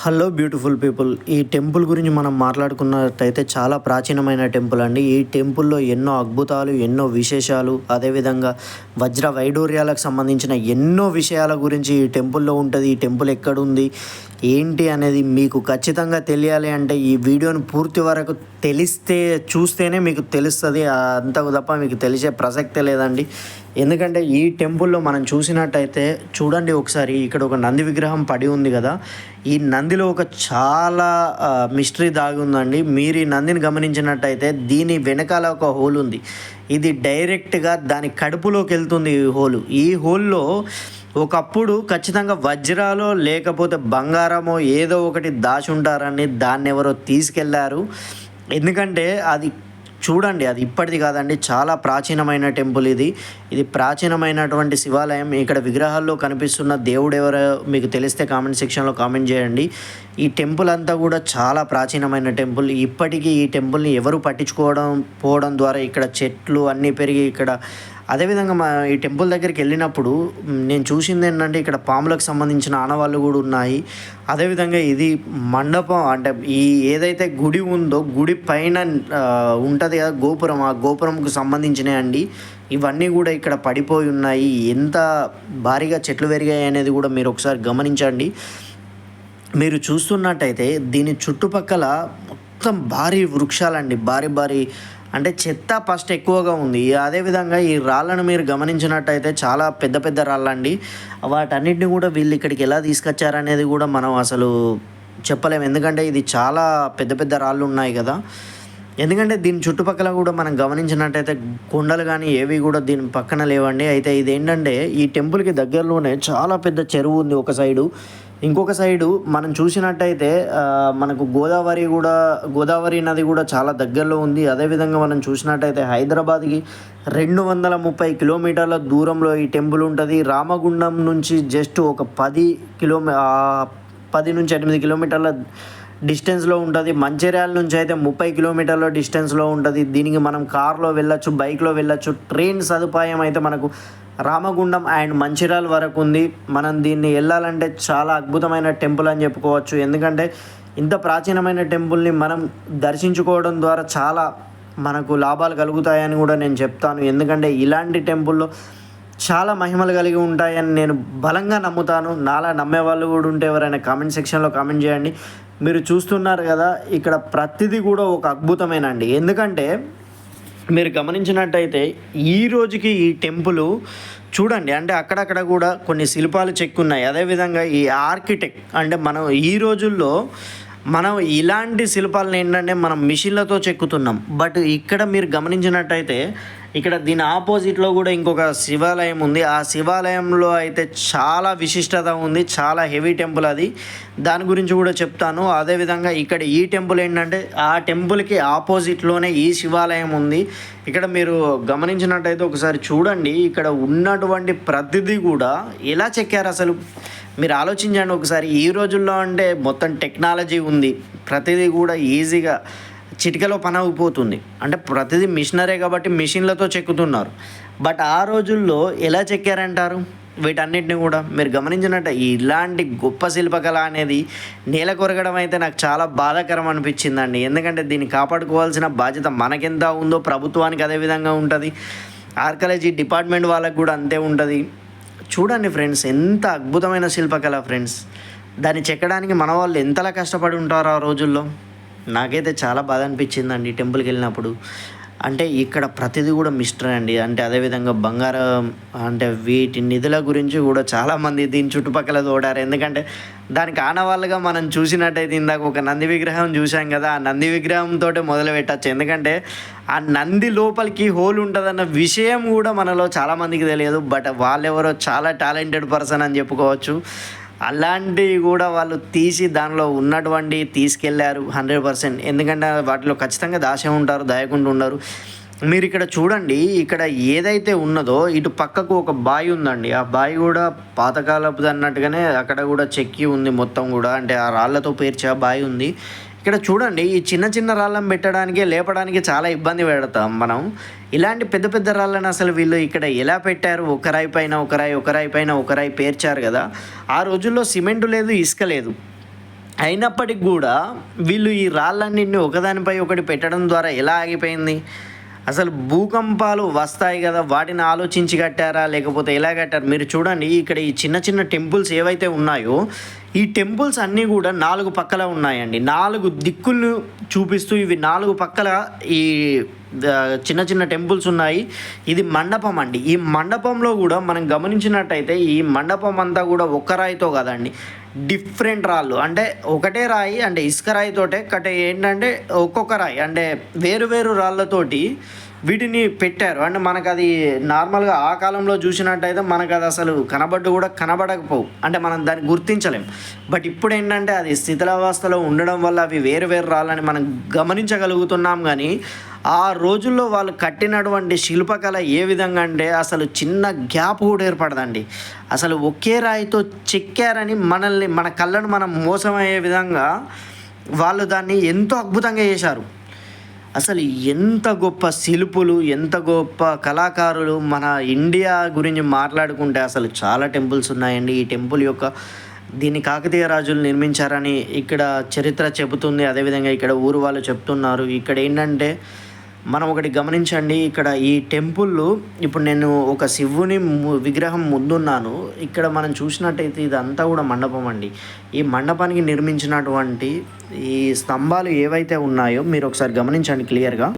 Hello beautiful people ఈ temple గురించి మనం మాట్లాడుకున్నట్టయితే చాలా ప్రాచీనమైన టెంపుల్ అండి. ఈ టెంపుల్లో ఎన్నో అద్భుతాలు ఎన్నో విశేషాలు అదేవిధంగా వజ్ర వైడూర్యాలకు సంబంధించిన ఎన్నో విషయాల గురించి ఈ టెంపుల్లో ఉంటుంది. ఈ టెంపుల్ ఎక్కడుంది? ఏంటి అనేది మీకు ఖచ్చితంగా తెలియాలి అంటే ఈ వీడియోని పూర్తి వరకు తెలిస్తే చూస్తేనే మీకు తెలుస్తుంది. అంతకు తప్ప మీకు తెలిసే ప్రసక్తే లేదండి. ఎందుకంటే ఈ టెంపుల్లో మనం చూసినట్టయితే చూడండి ఒకసారి ఇక్కడ ఒక నంది విగ్రహం పడి ఉంది కదా. ఈ నందిలో ఒక చాలా మిస్టరీ దాగి ఉందండి. మీరు ఈ నందిని గమనించినట్టయితే దీని వెనకాల ఒక హోల్ ఉంది. ఇది డైరెక్ట్గా దాని కడుపులోకి వెళ్తుంది ఈ హోలు. ఈ హోల్లో ఒకప్పుడు ఖచ్చితంగా వజ్రాలో లేకపోతే బంగారమో ఏదో ఒకటి దాచి ఉంటారని దాన్ని ఎవరో తీసుకెళ్ళారు. ఎందుకంటే అది చూడండి అది ఇప్పటిది కాదండి చాలా ప్రాచీనమైన టెంపుల్ ఇది. ఇది ప్రాచీనమైనటువంటి శివాలయం. ఇక్కడ విగ్రహాల్లో కనిపిస్తున్న దేవుడు ఎవరో మీకు తెలిస్తే కామెంట్ సెక్షన్లో కామెంట్ చేయండి. ఈ టెంపుల్ అంతా కూడా చాలా ప్రాచీనమైన టెంపుల్. ఇప్పటికీ ఈ టెంపుల్ని ఎవరు పట్టించుకోవడం పోవడం ద్వారా ఇక్కడ చెట్లు అన్నీ పెరిగి ఇక్కడ అదేవిధంగా మా ఈ టెంపుల్ దగ్గరికి వెళ్ళినప్పుడు నేను చూసింది ఏంటంటే ఇక్కడ పాములకు సంబంధించిన ఆనవాళ్ళు కూడా ఉన్నాయి. అదేవిధంగా ఇది మండపం అంటే ఈ ఏదైతే గుడి ఉందో గుడి పైన ఉంటుంది కదా గోపురం ఆ గోపురంకు సంబంధించినవి అండి. ఇవన్నీ కూడా ఇక్కడ పడిపోయి ఉన్నాయి. ఎంత భారీగా చెట్లు పెరిగాయి అనేది కూడా మీరు ఒకసారి గమనించండి. మీరు చూస్తున్నట్టయితే దీని చుట్టుపక్కల మొత్తం భారీ వృక్షాలండి. భారీ భారీ అంటే చెత్త ఫస్ట్ ఎక్కువగా ఉంది. అదేవిధంగా ఈ రాళ్ళను మీరు గమనించినట్టయితే చాలా పెద్ద పెద్ద రాళ్ళండి. వాటన్నిటిని కూడా వీళ్ళు ఇక్కడికి ఎలా తీసుకొచ్చారనేది కూడా మనం అసలు చెప్పలేము ఎందుకంటే ఇది చాలా పెద్ద పెద్ద రాళ్ళు ఉన్నాయి కదా. ఎందుకంటే దీని చుట్టుపక్కల కూడా మనం గమనించినట్టయితే కొండలు కానీ ఏవి కూడా దీని పక్కన లేవండి. అయితే ఇది ఏంటంటే ఈ టెంపుల్కి దగ్గరలోనే చాలా పెద్ద చెరువు ఉంది ఒక సైడు. ఇంకొక సైడు మనం చూసినట్టయితే మనకు గోదావరి కూడా గోదావరి నది కూడా చాలా దగ్గరలో ఉంది. అదేవిధంగా మనం చూసినట్టయితే హైదరాబాద్కి రెండు వందల ముప్పై కిలోమీటర్ల దూరంలో ఈ టెంపుల్ ఉంటుంది. రామగుండం నుంచి జస్ట్ ఒక పది కిలోమీ పది నుంచి ఎనిమిది కిలోమీటర్ల డిస్టెన్స్లో ఉంటుంది. మంచిర్యాల నుంచి అయితే ముప్పై కిలోమీటర్ల డిస్టెన్స్లో ఉంటుంది. దీనికి మనం కార్లో వెళ్ళొచ్చు బైక్లో వెళ్ళొచ్చు. ట్రైన్ సదుపాయం అయితే మనకు రామగుండం అండ్ మంచిర్యాల వరకు ఉంది. మనం దీన్ని వెళ్ళాలంటే చాలా అద్భుతమైన టెంపుల్ అని చెప్పుకోవచ్చు. ఎందుకంటే ఇంత ప్రాచీనమైన టెంపుల్ని మనం దర్శించుకోవడం ద్వారా చాలా మనకు లాభాలు కలుగుతాయని కూడా నేను చెప్తాను. ఎందుకంటే ఇలాంటి టెంపుల్లో చాలా మహిమలు కలిగి ఉంటాయని నేను బలంగా నమ్ముతాను. నాలా నమ్మే వాళ్ళు కూడా ఉంటే ఎవరైనా కామెంట్ సెక్షన్లో కామెంట్ చేయండి. మీరు చూస్తున్నారు కదా ఇక్కడ ప్రతిదీ కూడా ఒక అద్భుతమేనండి. ఎందుకంటే మీరు గమనించినట్టయితే ఈ రోజుకి ఈ టెంపుల్ చూడండి అంటే అక్కడక్కడ కూడా కొన్ని శిల్పాలు చెక్కున్నాయి. అదేవిధంగా ఈ ఆర్కిటెక్ట్ అంటే మనం ఈ రోజుల్లో మనం ఇలాంటి శిల్పాలను ఏంటంటే మనం మిషన్లతో చెక్కుతున్నాం. బట్ ఇక్కడ మీరు గమనించినట్టయితే ఇక్కడ దీని ఆపోజిట్లో కూడా ఇంకొక శివాలయం ఉంది. ఆ శివాలయంలో అయితే చాలా విశిష్టత ఉంది. చాలా హెవీ టెంపుల్ అది. దాని గురించి కూడా చెప్తాను. అదేవిధంగా ఇక్కడ ఈ టెంపుల్ ఏంటంటే ఆ టెంపుల్కి ఆపోజిట్లోనే ఈ శివాలయం ఉంది. ఇక్కడ మీరు గమనించినట్టయితే ఒకసారి చూడండి. ఇక్కడ ఉన్నటువంటి ప్రతిదీ కూడా ఎలా చెక్కారు అసలు? మీరు ఆలోచించండి ఒకసారి. ఈ రోజుల్లో అంటే మొత్తం టెక్నాలజీ ఉంది. ప్రతిదీ కూడా ఈజీగా చిటికలో పని అయిపోతుంది అంటే ప్రతిదీ మిషనరే కాబట్టి మిషన్లతో చెక్కుతున్నారు. బట్ ఆ రోజుల్లో ఎలా చెక్కారంటారు? వీటన్నిటిని కూడా మీరు గమనించినట్టు ఇలాంటి గొప్ప శిల్పకళ అనేది నేల కొరగడం అయితే నాకు చాలా బాధాకరం అనిపించిందండి. ఎందుకంటే దీన్ని కాపాడుకోవాల్సిన బాధ్యత మనకెంత ఉందో ప్రభుత్వానికి అదే విధంగా ఉంటుంది. ఆర్కాలజీ డిపార్ట్మెంట్ వాళ్ళకి కూడా అంతే ఉంటుంది. చూడండి ఫ్రెండ్స్ ఎంత అద్భుతమైన శిల్పకళ ఫ్రెండ్స్. దాన్ని చెక్కడానికి మన వాళ్ళు ఎంతలా కష్టపడి ఉంటారో ఆ రోజుల్లో? నాకైతే చాలా బాధ అనిపించిందండి టెంపుల్కి వెళ్ళినప్పుడు. అంటే ఇక్కడ ప్రతిదీ కూడా మిస్టర్ అండి. అంటే అదేవిధంగా బంగారం అంటే వీటి నిధుల గురించి కూడా చాలామంది దీని చుట్టుపక్కల తోడారు. ఎందుకంటే దానికి ఆనవాళ్ళుగా మనం చూసినట్టయితే ఇందాక ఒక నంది విగ్రహం చూసాం కదా ఆ నంది విగ్రహంతో మొదలు పెట్టచ్చు. ఎందుకంటే ఆ నంది లోపలికి హోల్ ఉంటుందన్న విషయం కూడా మనలో చాలామందికి తెలియదు. బట్ వాళ్ళెవరో చాలా టాలెంటెడ్ పర్సన్ అని చెప్పుకోవచ్చు. అలాంటివి కూడా వాళ్ళు తీసి దానిలో ఉన్నటువంటి తీసుకెళ్ళారు హండ్రెడ్ పర్సెంట్. ఎందుకంటే వాటిలో ఖచ్చితంగా దాసే ఉంటారు దాయకుండా ఉండరు. మీరు ఇక్కడ చూడండి ఇక్కడ ఏదైతే ఉన్నదో ఇటు పక్కకు ఒక బావి ఉందండి. ఆ బావి కూడా పాతకాలపు అన్నట్టుగానే అక్కడ కూడా చెక్కి ఉంది మొత్తం కూడా. అంటే ఆ రాళ్ళతో పేర్చి ఆ బావి ఉంది. ఇక్కడ చూడండి ఈ చిన్న చిన్న రాళ్ళను పెట్టడానికి లేపడానికి చాలా ఇబ్బంది పెడతాం మనం. ఇలాంటి పెద్ద పెద్ద రాళ్ళని అసలు వీళ్ళు ఇక్కడ ఎలా పెట్టారు? ఒకరాయి పైన ఒకరాయి ఒకరాయి పైన ఒకరాయి పేర్చారు కదా. ఆ రోజుల్లో సిమెంట్ లేదు ఇసుక లేదు. అయినప్పటికి కూడా వీళ్ళు ఈ రాళ్ళన్నింటినీ ఒకదానిపై ఒకటి పెట్టడం ద్వారా ఎలా ఆగిపోయింది? అసలు భూకంపాలు వస్తాయి కదా వాటిని ఆలోచించి కట్టారా లేకపోతే ఎలా కట్టారు? మీరు చూడండి ఇక్కడ ఈ చిన్న చిన్న టెంపుల్స్ ఏవైతే ఉన్నాయో ఈ టెంపుల్స్ అన్నీ కూడా నాలుగు పక్కల ఉన్నాయండి. నాలుగు దిక్కులను చూపిస్తూ ఇవి నాలుగు పక్కల ఈ చిన్న చిన్న టెంపుల్స్ ఉన్నాయి. ఇది మండపం అండి. ఈ మండపంలో కూడా మనం గమనించినట్టయితే ఈ మండపం అంతా కూడా ఒక్క రాయితో కదండి. డిఫరెంట్ రాళ్ళు. అంటే ఒకటే రాయి అంటే ఇసుక రాయితోటే కటే ఏంటంటే ఒక్కొక్క రాయి. అంటే వేరు వేరు రాళ్ళతోటి వీటిని పెట్టారు. అంటే మనకు అది నార్మల్గా ఆ కాలంలో చూసినట్టయితే మనకు అది అసలు కనబడ్డు కూడా కనబడకపోవు. అంటే మనం దాన్ని గుర్తించలేం. బట్ ఇప్పుడు ఏంటంటే అది స్థితిలావస్థలో ఉండడం వల్ల అవి వేరు వేరు రాళ్ళని మనం గమనించగలుగుతున్నాం కానీ ఆ రోజుల్లో వాళ్ళు కట్టినటువంటి శిల్పకళ ఏ విధంగా అంటే అసలు చిన్న గ్యాప్ కూడా ఏర్పడదండి. అసలు ఒకే రాయితో చెక్కారని మనల్ని మన కళ్ళను మనం మోసమయ్యే విధంగా వాళ్ళు దాన్ని ఎంతో అద్భుతంగా చేశారు. అసలు ఎంత గొప్ప శిల్పులు ఎంత గొప్ప కళాకారులు మన ఇండియా గురించి మాట్లాడుకుంటే అసలు చాలా టెంపుల్స్ ఉన్నాయండి. ఈ టెంపుల్ యొక్క దీన్ని కాకతీయ రాజులు నిర్మించారని ఇక్కడ చరిత్ర చెబుతుంది. అదేవిధంగా ఇక్కడ ఊరు వాళ్ళు చెప్తున్నారు. ఇక్కడ ఏంటంటే మనం ఒకటి గమనించండి ఇక్కడ ఈ టెంపుల్ ఇప్పుడు నేను ఒక శివుని ము- విగ్రహం ముందున్నాను. ఇక్కడ మనం చూసినట్టయితే ఇదంతా కూడా మండపం అండి. ఈ మండపానికి నిర్మించినటువంటి ఈ స్తంభాలు ఏవైతే ఉన్నాయో మీరు ఒకసారి గమనించండి క్లియర్గా.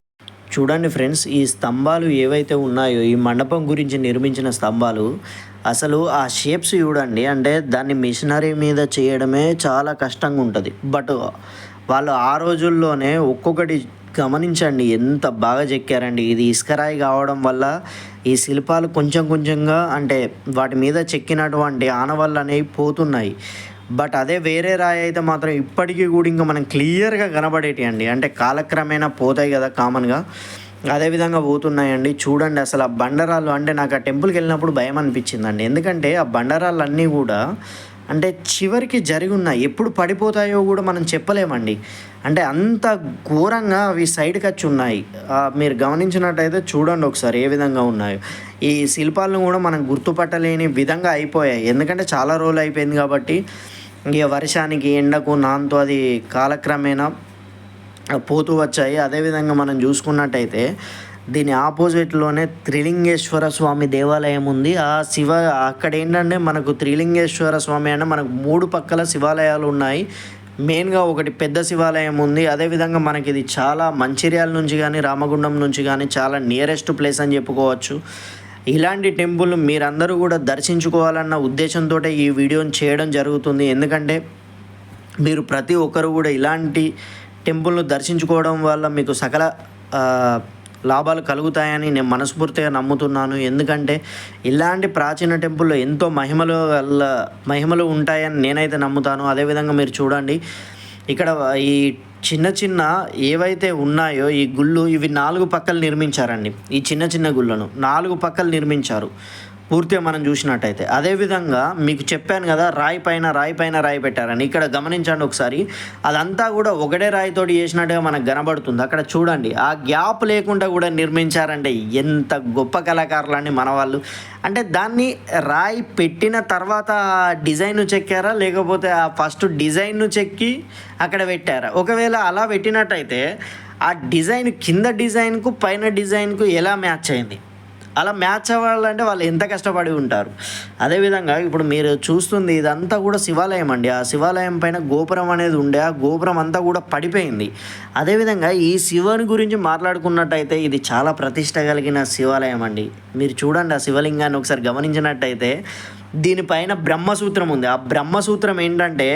చూడండి ఫ్రెండ్స్ ఈ స్తంభాలు ఏవైతే ఉన్నాయో ఈ మండపం గురించి నిర్మించిన స్తంభాలు అసలు ఆ షేప్స్ చూడండి. అంటే దాన్ని మిషనరీ మీద చేయడమే చాలా కష్టంగా ఉంటుంది బట్ వాళ్ళు ఆ రోజుల్లోనే ఒక్కొక్కటి గమనించండి ఎంత బాగా చెక్కారండి. ఇది ఇసుకరాయి కావడం వల్ల ఈ శిల్పాలు కొంచెం కొంచెంగా అంటే వాటి మీద చెక్కినటువంటి ఆనవాళ్ళు అనేవి పోతున్నాయి. బట్ అదే వేరే రాయి అయితే మాత్రం ఇప్పటికీ కూడా ఇంకా మనం క్లియర్గా కనబడేటి అండి. అంటే కాలక్రమేణా పోతాయి కదా కామన్గా. అదేవిధంగా పోతున్నాయండి. చూడండి అసలు ఆ బండరాళ్ళు అంటే నాకు ఆ టెంపుల్కి వెళ్ళినప్పుడు భయం అనిపించిందండి. ఎందుకంటే ఆ బండరాళ్ళు అన్నీ కూడా అంటే చివరికి జరిగి ఉన్నాయి ఎప్పుడు పడిపోతాయో కూడా మనం చెప్పలేమండి. అంటే అంత ఘోరంగా అవి సైడ్కి వచ్చి ఉన్నాయి. మీరు గమనించినట్టయితే చూడండి ఒకసారి ఏ విధంగా ఉన్నాయో. ఈ శిల్పాలను కూడా మనం గుర్తుపట్టలేని విధంగా అయిపోయాయి. ఎందుకంటే చాలా రోజులు అయిపోయింది కాబట్టి ఇక వర్షానికి ఎండకు నాంతో అది కాలక్రమేణా పోతూ వచ్చాయి. అదేవిధంగా మనం చూసుకున్నట్టయితే దీని ఆపోజిట్లోనే త్రిలింగేశ్వర స్వామి దేవాలయం ఉంది. ఆ శివ అక్కడ ఏంటంటే మనకు త్రిలింగేశ్వర స్వామి అంటే మనకు మూడు పక్కల శివాలయాలు ఉన్నాయి. మెయిన్గా ఒకటి పెద్ద శివాలయం ఉంది. అదేవిధంగా మనకి ఇది చాలా మంచిర్యాల నుంచి కానీ రామగుండం నుంచి కానీ చాలా నియరెస్ట్ ప్లేస్ అని చెప్పుకోవచ్చు. ఇలాంటి టెంపుల్ మీరందరూ కూడా దర్శించుకోవాలన్న ఉద్దేశంతో ఈ వీడియోని చేయడం జరుగుతుంది. ఎందుకంటే మీరు ప్రతి ఒక్కరు కూడా ఇలాంటి టెంపుల్ను దర్శించుకోవడం వల్ల మీకు సకల లాభాలు కలుగుతాయని నేను మనస్ఫూర్తిగా నమ్ముతున్నాను. ఎందుకంటే ఇలాంటి ప్రాచీన టెంపుల్లో ఎంతో మహిమలు వల్ల మహిమలు ఉంటాయని నేనైతే నమ్ముతాను. అదేవిధంగా మీరు చూడండి ఇక్కడ ఈ చిన్న చిన్న ఏవైతే ఉన్నాయో ఈ గుళ్ళు ఇవి నాలుగు పక్కలు నిర్మించారండి. ఈ చిన్న చిన్న గుళ్ళను నాలుగు పక్కలు నిర్మించారు. పూర్తిగా మనం చూసినట్టయితే. అదేవిధంగా మీకు చెప్పాను కదా రాయి పైన రాయి పైన రాయి పెట్టారని. ఇక్కడ గమనించండి ఒకసారి. అదంతా కూడా ఒకటే రాయితోటి చేసినట్టుగా మనకు కనబడుతుంది. అక్కడ చూడండి ఆ గ్యాప్ లేకుండా కూడా నిర్మించారంటే ఎంత గొప్ప కళాకారులని మన వాళ్ళు. అంటే దాన్ని రాయి పెట్టిన తర్వాత డిజైన్ చెక్కారా? లేకపోతే ఆ ఫస్ట్ డిజైన్ను చెక్కి అక్కడ పెట్టారా? ఒకవేళ అలా పెట్టినట్టయితే ఆ డిజైన్ కింద డిజైన్కు పైన డిజైన్కు ఎలా మ్యాచ్ అయింది? అలా మ్యాచ్ అవ్వాలంటే వాళ్ళు ఎంత కష్టపడి ఉంటారు. అదేవిధంగా ఇప్పుడు మీరు చూస్తుంది ఇదంతా కూడా శివాలయం అండి. ఆ శివాలయం పైన గోపురం అనేది ఉండే ఆ గోపురం అంతా కూడా పడిపోయింది. అదేవిధంగా ఈ శివుని గురించి మాట్లాడుకున్నట్టయితే ఇది చాలా ప్రతిష్ట కలిగిన శివాలయం అండి. మీరు చూడండి ఆ శివలింగాన్ని ఒకసారి గమనించినట్టయితే దీనిపైన బ్రహ్మసూత్రం ఉంది. ఆ బ్రహ్మసూత్రం ఏంటంటే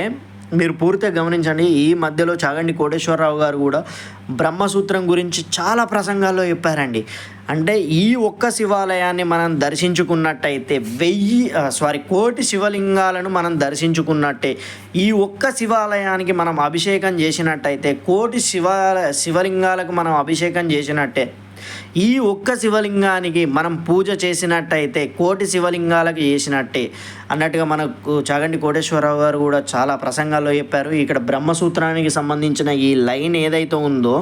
మీరు పూర్తిగా గమనించండి. ఈ మధ్యలో చాగండి కోటేశ్వరరావు గారు కూడా బ్రహ్మసూత్రం గురించి చాలా ప్రసంగాల్లో చెప్పారండి. అంటే ఈ ఒక్క శివాలయాన్ని మనం దర్శించుకున్నట్టయితే వెయ్యి సారీ కోటి శివలింగాలను మనం దర్శించుకున్నట్టే ఈ ఒక్క శివాలయానికి మనం అభిషేకం చేసినట్టయితే కోటి శివ శివలింగాలకు మనం అభిషేకం చేసినట్టే. ఈ ఒక్క శివలింగానికి మనం పూజ చేసినట్టయితే కోటి శివలింగాలకు చేసినట్టే. అన్నట్టుగా మనకు చాగంటి కోటేశ్వరరావు గారు కూడా చాలా ప్రసంగాల్లో చెప్పారు. ఇక్కడ బ్రహ్మసూత్రానికి సంబంధించిన ఈ లైన్ ఏదైతే ఉందో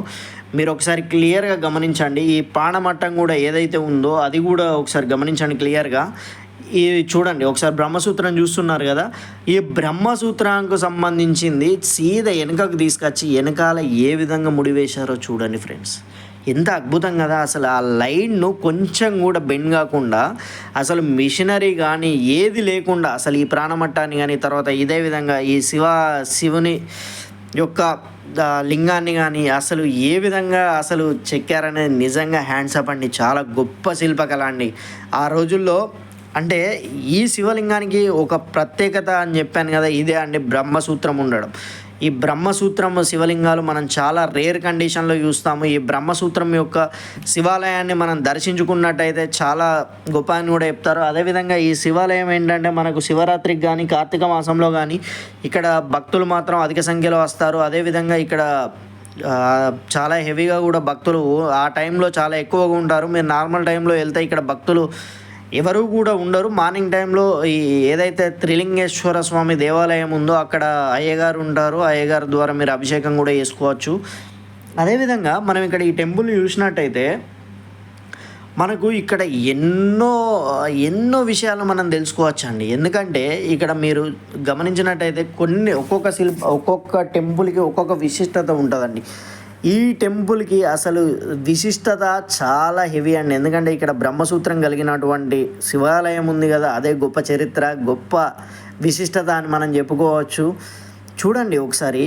మీరు ఒకసారి క్లియర్గా గమనించండి. ఈ పాణమట్టం కూడా ఏదైతే ఉందో అది కూడా ఒకసారి గమనించండి క్లియర్గా. ఈ చూడండి ఒకసారి బ్రహ్మసూత్రం చూస్తున్నారు కదా? ఈ బ్రహ్మసూత్రానికి సంబంధించింది సీదా వెనకకు తీసుకొచ్చి వెనకాల ఏ విధంగా ముడివేశారో చూడండి ఫ్రెండ్స్. ఎంత అద్భుతం కదా! అసలు ఆ లైన్ను కొంచెం కూడా బెండ్ కాకుండా అసలు మిషనరీ కానీ ఏది లేకుండా అసలు ఈ ప్రాణమట్టాన్ని కానీ తర్వాత ఇదే విధంగా ఈ శివ శివుని యొక్క లింగాన్ని కానీ అసలు ఏ విధంగా అసలు చెక్కారనేది నిజంగా హ్యాండ్స్ అప్ అండి. చాలా గొప్ప శిల్పకళ అండి. ఆ రోజుల్లో అంటే ఈ శివలింగానికి ఒక ప్రత్యేకత అని చెప్పాను కదా ఇదే అండి బ్రహ్మసూత్రం ఉండడం. ఈ బ్రహ్మసూత్రం శివలింగాలు మనం చాలా రేర్ కండిషన్లో చూస్తాము. ఈ బ్రహ్మసూత్రం యొక్క శివాలయాన్ని మనం దర్శించుకున్నట్టయితే చాలా గొప్ప అని కూడా చెప్తారు. అదేవిధంగా ఈ శివాలయం ఏంటంటే మనకు శివరాత్రికి కానీ కార్తీక మాసంలో కానీ ఇక్కడ భక్తులు మాత్రం అధిక సంఖ్యలో వస్తారు. అదేవిధంగా ఇక్కడ చాలా హెవీగా కూడా భక్తులు ఆ టైంలో చాలా ఎక్కువగా ఉంటారు. మీరు నార్మల్ టైంలో వెళ్తే ఇక్కడ భక్తులు ఎవరు కూడా ఉండరు. మార్నింగ్ టైంలో ఈ ఏదైతే త్రిలింగేశ్వర స్వామి దేవాలయం ఉందో అక్కడ అయ్యగారు ఉంటారు. అయ్యగారు ద్వారా మీరు అభిషేకం కూడా చేసుకోవచ్చు. అదేవిధంగా మనం ఇక్కడ ఈ టెంపుల్ చూసినట్టయితే మనకు ఇక్కడ ఎన్నో ఎన్నో విషయాలు మనం తెలుసుకోవచ్చు అండి ఎందుకంటే ఇక్కడ మీరు గమనించినట్టయితే కొన్ని ఒక్కొక్క శిల్ప ఒక్కొక్క టెంపుల్కి ఒక్కొక్క విశిష్టత ఉంటుందండి. ఈ టెంపుల్కి అసలు విశిష్టత చాలా హెవీ అండి. ఎందుకంటే ఇక్కడ బ్రహ్మసూత్రం కలిగినటువంటి శివాలయం ఉంది కదా అదే గొప్ప చరిత్ర గొప్ప విశిష్టత అని మనం చెప్పుకోవచ్చు. చూడండి ఒకసారి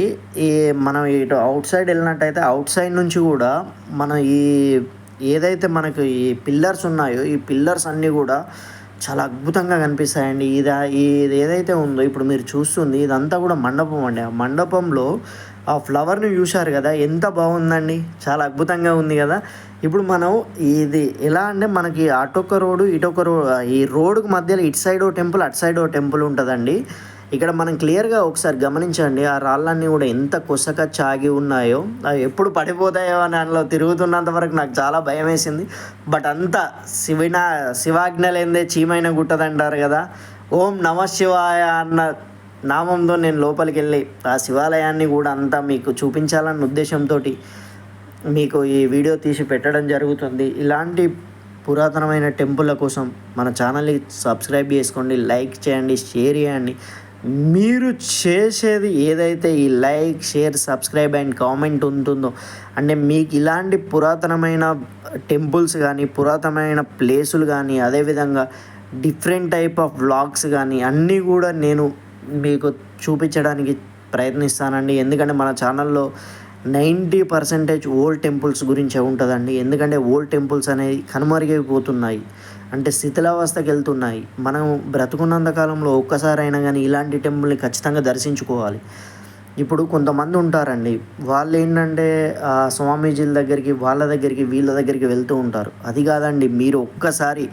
ఈ మనం ఇటు అవుట్ సైడ్ వెళ్ళినట్టయితే అవుట్ సైడ్ నుంచి కూడా మనం ఈ ఏదైతే మనకు ఈ పిల్లర్స్ ఉన్నాయో ఈ పిల్లర్స్ అన్నీ కూడా చాలా అద్భుతంగా కనిపిస్తాయండి. ఇది ఇది ఏదైతే ఉందో ఇప్పుడు మీరు చూస్తుంది ఇదంతా కూడా మండపం అండి. ఆ మండపంలో ఆ ఫ్లవర్ని చూశారు కదా ఎంత బాగుందండి. చాలా అద్భుతంగా ఉంది కదా. ఇప్పుడు మనం ఇది ఎలా అంటే మనకి అటొక రోడ్డు ఇటొక రోడ్ ఈ రోడ్డుకు మధ్యలో ఇటు సైడ్ ఓ టెంపుల్ అటు సైడ్ ఓ టెంపుల్ ఉంటుందండి. ఇక్కడ మనం క్లియర్గా ఒకసారి గమనించండి ఆ రాళ్ళన్నీ కూడా ఎంత కొసక చాగి ఉన్నాయో. అవి ఎప్పుడు పడిపోతాయో అని అందులో తిరుగుతున్నంత వరకు నాకు చాలా భయం వేసింది. బట్ అంతా శివినా శివాజ్ఞలేందే చీమైన గుట్టదంటారు కదా. ఓం నమ శివాయ అన్న నామంతో నేను లోపలికి వెళ్ళి ఆ శివాలయాన్ని కూడా అంతా మీకు చూపించాలన్న ఉద్దేశంతో మీకు ఈ వీడియో తీసి పెట్టడం జరుగుతుంది. ఇలాంటి పురాతనమైన టెంపుల్ల కోసం మన ఛానల్ని సబ్స్క్రైబ్ చేసుకోండి లైక్ చేయండి షేర్ చేయండి. మీరు చేసేది ఏదైతే ఈ like share subscribe and comment ఉంటుందో అంటే మీకు ఇలాంటి పురాతనమైన టెంపుల్స్ కానీ పురాతనమైన ప్లేసులు కానీ అదేవిధంగా డిఫరెంట్ టైప్ ఆఫ్ వ్లాగ్స్ కానీ అన్నీ కూడా నేను మీకు చూపించడానికి ప్రయత్నిస్తానండి. ఎందుకంటే మన ఛానల్లో నైంటీ పర్సెంటేజ్ ఓల్డ్ టెంపుల్స్ గురించే ఉంటుందండి. ఎందుకంటే ఓల్డ్ టెంపుల్స్ అనేవి కనుమరుగైపోతున్నాయి. అంటే శిథిలావస్థకి వెళ్తున్నాయి. మనం బ్రతుకున్నంత కాలంలో ఒక్కసారైనా కానీ ఇలాంటి టెంపుల్ని ఖచ్చితంగా దర్శించుకోవాలి. ఇప్పుడు కొంతమంది ఉంటారండి. వాళ్ళు ఏంటంటే ఆ స్వామీజీల దగ్గరికి వాళ్ళ దగ్గరికి వీళ్ళ దగ్గరికి వెళ్తూ ఉంటారు. అది కాదండి మీరు ఒక్కసారి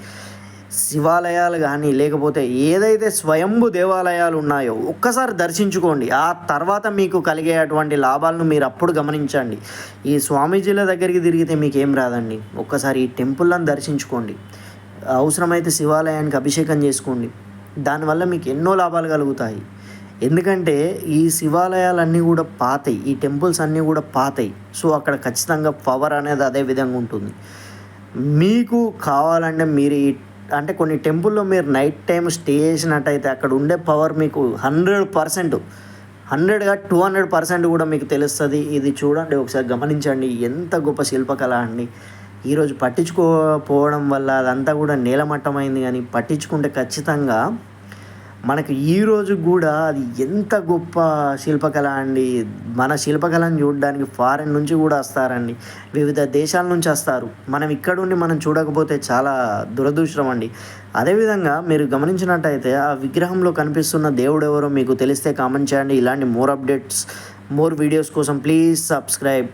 శివాలయాలు కానీ లేకపోతే ఏదైతే స్వయంభు దేవాలయాలు ఉన్నాయో ఒక్కసారి దర్శించుకోండి. ఆ తర్వాత మీకు కలిగే అటువంటి లాభాలను మీరు అప్పుడు గమనించండి. ఈ స్వామీజీల దగ్గరికి తిరిగితే మీకు ఏం రాదండి. ఒక్కసారి ఈ టెంపుల్లను దర్శించుకోండి. అవసరమైతే శివాలయానికి అభిషేకం చేసుకోండి. దానివల్ల మీకు ఎన్నో లాభాలు కలుగుతాయి. ఎందుకంటే ఈ శివాలయాలన్నీ కూడా పాతాయి. ఈ టెంపుల్స్ అన్నీ కూడా పాతాయి. సో అక్కడ ఖచ్చితంగా పవర్ అనేది అదే విధంగా ఉంటుంది. మీకు కావాలంటే మీరు ఈ అంటే కొన్ని టెంపుల్లో మీరు నైట్ టైం స్టే చేసినట్టయితే అక్కడ ఉండే పవర్ మీకు హండ్రెడ్ పర్సెంట్ హండ్రెడ్గా టూ హండ్రెడ్ పర్సెంట్ కూడా మీకు తెలుస్తుంది. ఇది చూడండి ఒకసారి గమనించండి ఎంత గొప్ప శిల్పకళ అండి. ఈరోజు పట్టించుకోపోవడం వల్ల అదంతా కూడా నేలమట్టమైంది. కానీ పట్టించుకుంటే ఖచ్చితంగా మనకు ఈ రోజు కూడా అది ఎంత గొప్ప శిల్పకళ అండి. మన శిల్పకళను చూడడానికి ఫారెన్ నుంచి కూడా వస్తారండి. వివిధ దేశాల నుంచి వస్తారు. మనం ఇక్కడుండి మనం చూడకపోతే చాలా దురదృష్టం అండి. అదేవిధంగా మీరు గమనించినట్టయితే ఆ విగ్రహంలో కనిపిస్తున్న దేవుడు ఎవరో మీకు తెలిస్తే కామెంట్ చేయండి. ఇలాంటి మోర్ అప్డేట్స్ మోర్ వీడియోస్ కోసం ప్లీజ్ సబ్స్క్రైబ్